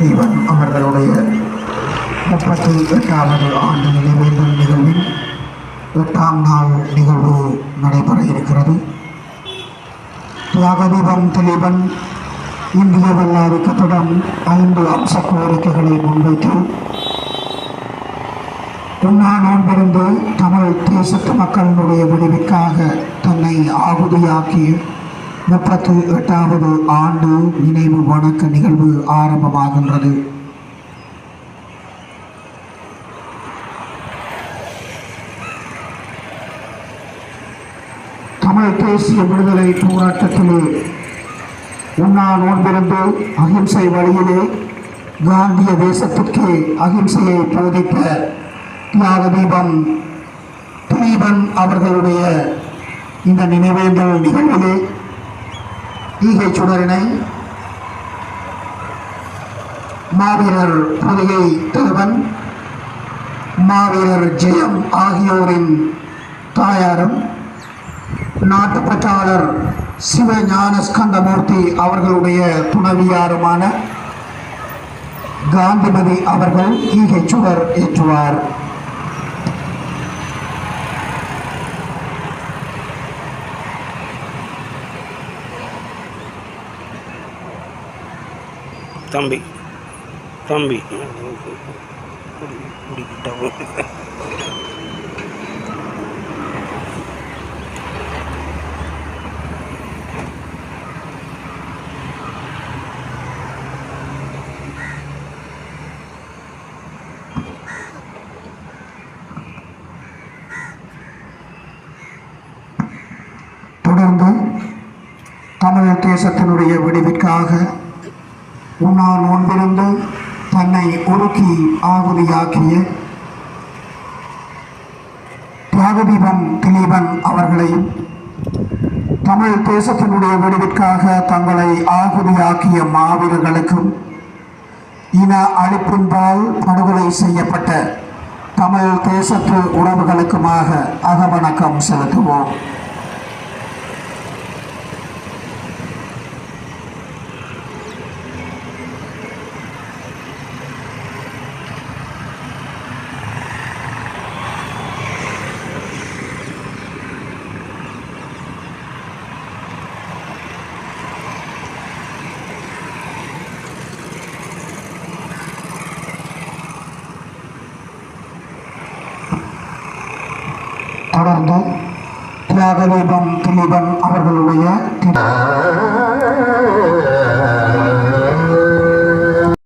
தேவன் அவர்களுடைய முப்பத்தி எட்டாவது ஆண்டு நினைவேந்தல் நிகழ்வின் எட்டாம் நாள் நிகழ்வு நடைபெற இருக்கிறது தியாகதீபம் திலீபன் இந்திய வெள்ளாதிக்கத்திடம் ஐந்து அம்ச கோரிக்கைகளை முன்வைத்து உண்ணா நோன்பிருந்து தமிழ் தேசத்து மக்களினுடைய விடுவிற்காக தன்னை ஆகுதியாக்கிய முப்பத்தி எட்டாவது ஆண்டு நினைவு வணக்க நிகழ்வு ஆரம்பமாகின்றது. தமிழ் தேசிய விடுதலை போராட்டத்திலே உண்ணா நோன்பிருந்து அகிம்சை வழியிலே காந்திய தேசத்திற்கு அகிம்சையை போதித்த தியாக தீபம் துலீபன் அவர்களுடைய இந்த நினைவேந்தல் நிகழ்விலே ஈகை சுடரினை மாவீரர் புதியை தருவன் மாவீரர் ஜெயம் ஆகியோரின் தாயாரும் நாட்டுப்பற்றாளர் சிவஞானஸ்கந்தமூர்த்தி ஸ்கந்தமூர்த்தி அவர்களுடைய துணவியாருமான காந்திமதி அவர்கள் ஈகை சுடர் ஏற்றுவார். தம்பி. தம்பி. தொடர்ந்து தமிழ் தேசத்தினுடைய விடுவிற்காக உன்னால் நோன்பிருந்து தன்னை உருக்கி ஆகுதியாக்கிய தியாகதீபன் திலீபன் அவர்களையும் தமிழ் தேசத்தினுடைய விடுவிற்காக தங்களை ஆகுதியாக்கிய மாவீரர்களுக்கும் இன அழிப்பின்பால் படுகொலை செய்யப்பட்ட தமிழ் தேசத்து உறவுகளுக்குமாக அகவணக்கம் செலுத்துவோம். தொடர்ந்து தியாகதீபம் திலீபன் அவர்களுடைய